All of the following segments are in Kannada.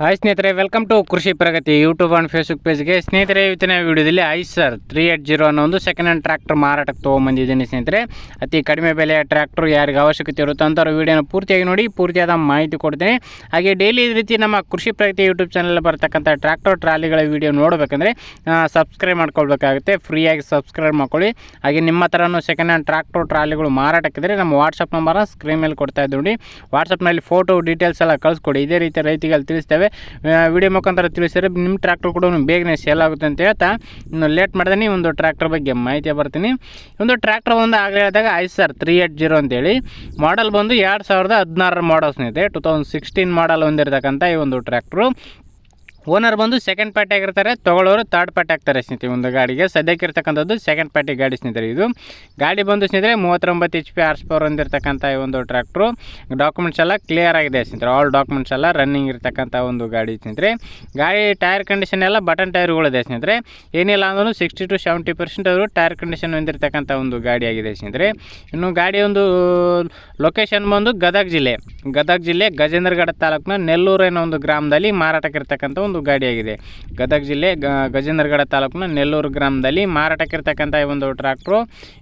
ಹಾಯ್ ಸ್ನೇಹಿತರೆ welcome to Krishi Pragati YouTube and Facebook ಪೇಜ್ಗೆ ಸ್ನೇಹಿತರೆ, ಇವತ್ತಿನ ವಿಡಿಯೋದಲ್ಲಿ ಸರ್ ತ್ರೀ ಏಟ್ ಜೀರೋ ಅನ್ನೋ ಒಂದು ಸೆಕೆಂಡ್ ಹ್ಯಾಂಡ್ ಟ್ರ್ಯಾಕ್ಟರ್ ಮಾರಾಟಕ್ಕೆ ತೊಗೊಂಬಂದಿದ್ದೀನಿ ಸ್ನೇಹಿತರೆ. ಅತಿ ಕಡಿಮೆ ಬೆಲೆಯ ಟ್ರ್ಯಾಕ್ಟ್ರು ಯಾರಿಗೆ ಅವಶ್ಯಕತೆ ಇರುತ್ತೋ ಅಂಥವ್ರು ವೀಡಿಯೋನ ಪೂರ್ತಿಯಾಗಿ ನೋಡಿ, ಪೂರ್ತಿಯಾದ ಮಾಹಿತಿ ಕೊಡ್ತೀನಿ. ಹಾಗೆ ಡೈಲಿ ಈ ರೀತಿ ನಮ್ಮ ಕೃಷಿ ಪ್ರಗತಿ ಯೂಟ್ಯೂಬ್ ಚಾನಲ್ ಬರ್ತಕ್ಕಂಥ ಟ್ರ್ಯಾಕ್ಟರ್ ಟ್ರಾಲಿಗಳ ವಿಡಿಯೋ ನೋಡಬೇಕಂದ್ರೆ ಸಬ್ಸ್ಕ್ರೈಬ್ ಮಾಡ್ಕೊಳ್ಬೇಕಾಗುತ್ತೆ. ಫ್ರೀಯಾಗಿ ಸಬ್ಸ್ಕ್ರೈಬ್ ಮಾಡ್ಕೊಳ್ಳಿ. ಹಾಗೆ ನಿಮ್ಮ ಥರನೂ ಸೆಕೆಂಡ್ ಹ್ಯಾಂಡ್ ಟ್ರ್ಯಾಕ್ಟರ್ ಟ್ರಾಲಿಗಳು ಮಾರಾಟಕ್ಕಿದ್ರೆ ನಮ್ಮ ವಾಟ್ಸಪ್ ನಂಬರ್ನ ಸ್ಕ್ರೀನ್ ಮೇಲೆ ಕೊಡ್ತಾ ಇದ್ದು ನೋಡಿ. ವಾಟ್ಸಪ್ನಲ್ಲಿ ಫೋಟೋ ಡೀಟೇಲ್ಸ್ ಎಲ್ಲ ಕಳಿಸ್ಕೊಡಿ. ಇದೇ ರೀತಿ ರೈತಿಗಳು ತಿಳಿಸ್ತೇವೆ. ವಿಡಿಯೋ ಮುಖಾಂತರ ತಿಳಿಸಿದ್ರೆ ನಿಮ್ಮ ಟ್ರ್ಯಾಕ್ಟರ್ ಕೂಡ ಬೇಗನೆ ಸೇಲ್ ಆಗುತ್ತೆ ಅಂತ ಹೇಳ್ತಾ. ಇನ್ನು ಲೇಟ್ ಮಾಡ್ದೆ ಒಂದು ಟ್ರ್ಯಾಕ್ಟರ್ ಬಗ್ಗೆ ಮಾಹಿತಿ ಬರ್ತೀನಿ. ಒಂದು ಟ್ರ್ಯಾಕ್ಟರ್ ಒಂದು ಆಗಲೇ ಆದಾಗ Eicher three eight zero ಅಂತೇಳಿ. ಮಾಡಲ್ ಬಂದು ಎರಡು ಸಾವಿರದ ಹದಿನಾರರ ಮಾಡಲ್ ಸ್ನೇಹಿತೆ ಟು ತೌಸಂಡ್ ಸಿಕ್ಸ್ಟೀನ್ ಮಾಡಲ್ ಹೊಂದಿರತಕ್ಕಂಥ ಈ ಒಂದು ಟ್ರ್ಯಾಕ್ಟ್ರು ಓನರ್ ಬಂದು ಸೆಕೆಂಡ್ ಪಾರ್ಟಿ ಆಗಿರ್ತಾರೆ, ತಗೊಳ್ಳೋರು ಥರ್ಡ್ ಪಾರ್ಟಿ ಆಗ್ತಾರೆ ಸ್ನೇಹಿತರೆ ಒಂದು ಗಾಡಿಗೆ. ಸದ್ಯಕ್ಕೆ ಇರ್ತಕ್ಕಂಥದ್ದು ಸೆಕೆಂಡ್ ಪಾರ್ಟಿ ಗಾಡಿ ಸ್ನೇಹಿತರೆ ಇದು. ಗಾಡಿ ಬಂದು ಸ್ನೇಹಿತರೆ ಮೂವತ್ತೊಂಬತ್ತು ಎಚ್ ಪಿ ಆರ್ಸ್ ಪವರ್ ಹೊಂದಿರತಕ್ಕಂಥ ಈ ಒಂದು ಟ್ರ್ಯಾಕ್ಟ್ರು ಡಾಕ್ಯುಮೆಂಟ್ಸ್ ಎಲ್ಲ ಕ್ಲಿಯರ್ ಆಗಿದೆ ಸ್ನೇಹಿತರೆ. ಆಲ್ ಡಾಕ್ಯುಮೆಂಟ್ಸ್ ಎಲ್ಲ ರನ್ನಿಂಗ್ ಇರ್ತಕ್ಕಂಥ ಒಂದು ಗಾಡಿ ಸ್ನೇಹಿತರೆ. ಗಾಡಿ ಟೈರ್ ಕಂಡೀಷನ್ ಎಲ್ಲ ಬಟನ್ ಟೈರ್ಗಳಿದೆ ಸ್ನೇಹಿತರೆ. ಏನಿಲ್ಲ ಅಂದ್ರೂ ಸಿಕ್ಸ್ಟಿ ಟು ಸೆವೆಂಟಿ ಪರ್ಸೆಂಟ್ ಅವರು ಟೈರ್ ಕಂಡೀಷನ್ ಹೊಂದಿರತಕ್ಕಂಥ ಒಂದು ಗಾಡಿ ಆಗಿದೆ ಸ್ನೇಹಿತರೆ. ಇನ್ನು ಗಾಡಿ ಒಂದು ಲೊಕೇಶನ್ ಬಂದು ಗದಗ ಜಿಲ್ಲೆ. ಗದಗ ಜಿಲ್ಲೆ ಗಜೇಂದ್ರಗಢ ತಾಲೂಕಿನ ನೆಲ್ಲೂರು ಅನ್ನೋ ಒಂದು ಗ್ರಾಮದಲ್ಲಿ ಮಾರಾಟಕ್ಕಿರ್ತಕ್ಕಂಥ ಒಂದು ಗಾಡಿಯಾಗಿದೆ ಗದಗ ಜಿಲ್ಲೆ ಗಜೇಂದ್ರಗಡ ತಾಲೂಕಿನ ನೆಲ್ಲೂರು ಗ್ರಾಮದಲ್ಲಿ ಮಾರಾಟಕ್ಕಿರ್ತಕ್ಕಂಥ ಈ ಒಂದು ಟ್ರ್ಯಾಕ್ಟ್ರು.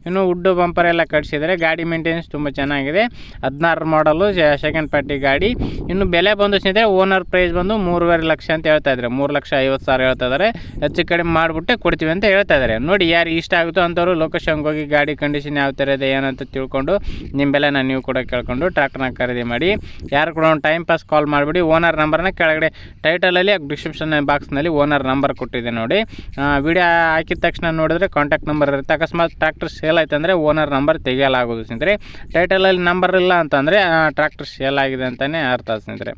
ಇನ್ನು ಉಡ್ಡು ಬಂಪರ್ ಎಲ್ಲ ಕಟ್ಸಿದ್ದಾರೆ. ಗಾಡಿ ಮೇಂಟೆನೆನ್ಸ್ ತುಂಬ ಚೆನ್ನಾಗಿದೆ. ಹದಿನಾರು ಮಾಡಲು ಸೆಕೆಂಡ್ ಪಾರ್ಟಿ ಗಾಡಿ. ಇನ್ನು ಬೆಲೆ ಬಂದು ಸ್ನೇಹಿತರೆ ಓನರ್ ಪ್ರೈಸ್ ಬಂದು ಮೂರುವರೆ ಲಕ್ಷ ಅಂತ ಹೇಳ್ತಾ ಇದ್ದಾರೆ. ಮೂರು ಲಕ್ಷ ಐವತ್ತು ಸಾವಿರ ಹೇಳ್ತಾ ಇದ್ದಾರೆ. ಹೆಚ್ಚು ಕಡಿಮೆ ಮಾಡಿಬಿಟ್ಟೆ ಕೊಡ್ತೀವಿ ಅಂತ ಹೇಳ್ತಾ ಇದ್ದಾರೆ. ನೋಡಿ, ಯಾರು ಇಷ್ಟ ಆಗುತ್ತೋ ಅಂಥವ್ರು ಲೊಕೇಶನ್ಗೆ ಹೋಗಿ ಗಾಡಿ ಕಂಡೀಷನ್ ಯಾವ ಥರ ಇದೆ ಏನಂತ ತಿಳ್ಕೊಂಡು ನಿಮ್ಮ ಬೆಲೆನ ನೀವು ಕೂಡ ಕೇಳ್ಕೊಂಡು ಟ್ರ್ಯಾಕ್ಟರ್ನ ಖರೀದಿ ಮಾಡಿ. ಯಾರು ಕೂಡ ಒಂದು ಟೈಮ್ ಪಾಸ್ ಕಾಲ್ ಮಾಡಿಬಿಡಿ. ಓನರ್ ನಂಬರ್ನ ಕೆಳಗಡೆ ಟೈಟಲಲ್ಲಿ ಡಿಸ್ಕ್ರಿಪ್ಷನ್ ಬಾಕ್ಸ್ನಲ್ಲಿ ಓನರ್ ನಂಬರ್ ಕೊಟ್ಟಿದೆ ನೋಡಿ. ವಿಡಿಯೋ ಹಾಕಿದ ತಕ್ಷಣ ನೋಡಿದ್ರೆ ಕಾಂಟ್ಯಾಕ್ಟ್ ನಂಬರ್ ಇರುತ್ತೆ. ಅಕಸ್ಮಾತ್ ಟ್ರ್ಯಾಕ್ಟರ್ ಸೇಲ್ ಆಯ್ತು ಅಂದರೆ ಓನರ್ ನಂಬರ್ ತೆಗೆಯಲಾಗೋದು ಸ್ನೇಹಿತರೆ. ಟೈಟಲಲ್ಲಿ ನಂಬರ್ ಇಲ್ಲ ಅಂತಂದರೆ ಟ್ರ್ಯಾಕ್ಟರ್ ಸೇಲ್ ಆಗಿದೆ ಅಂತಲೇ ಅರ್ಥ ಸ್ನೇಹಿತರೆ.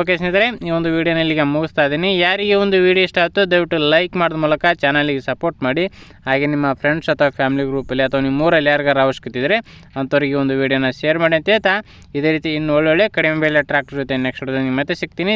ಓಕೆ ಸ್ನೇಹಿತರೆ, ಈ ಒಂದು ವೀಡಿಯೋನ ಇಲ್ಲಿಗೆ ಮುಗಿಸ್ತಾ ಇದ್ದೀನಿ. ಯಾರಿಗೆ ಒಂದು ವೀಡಿಯೋ ಇಷ್ಟ ಆಯಿತು ದಯವಿಟ್ಟು ಲೈಕ್ ಮಾಡಿದ ಮೂಲಕ ಚಾನಲಿಗೆ ಸಪೋರ್ಟ್ ಮಾಡಿ. ಹಾಗೆ ನಿಮ್ಮ ಫ್ರೆಂಡ್ಸ್ ಅಥವಾ ಫ್ಯಾಮಿಲಿ ಗ್ರೂಪಲ್ಲಿ ಅಥವಾ ನಿಮ್ಮ ಊರಲ್ಲಿ ಯಾರಿಗಾರು ಅವಶ್ಯಕತೆ ಇದ್ದರೆ ಅಂಥವ್ರಿಗೆ ಒಂದು ವೀಡಿಯೋನ ಶೇರ್ ಮಾಡಿ ಅಂತ ಹೇಳ್ತಾ. ಇದೇ ರೀತಿ ಇನ್ನು ಒಳ್ಳೊಳ್ಳೆ ಕಡಿಮೆ ಬೆಲೆ ಟ್ರ್ಯಾಕ್ಟರ್ ಜೊತೆ ನೆಕ್ಸ್ಟ್ ಮತ್ತೆ ಸಿಗ್ತೀನಿ.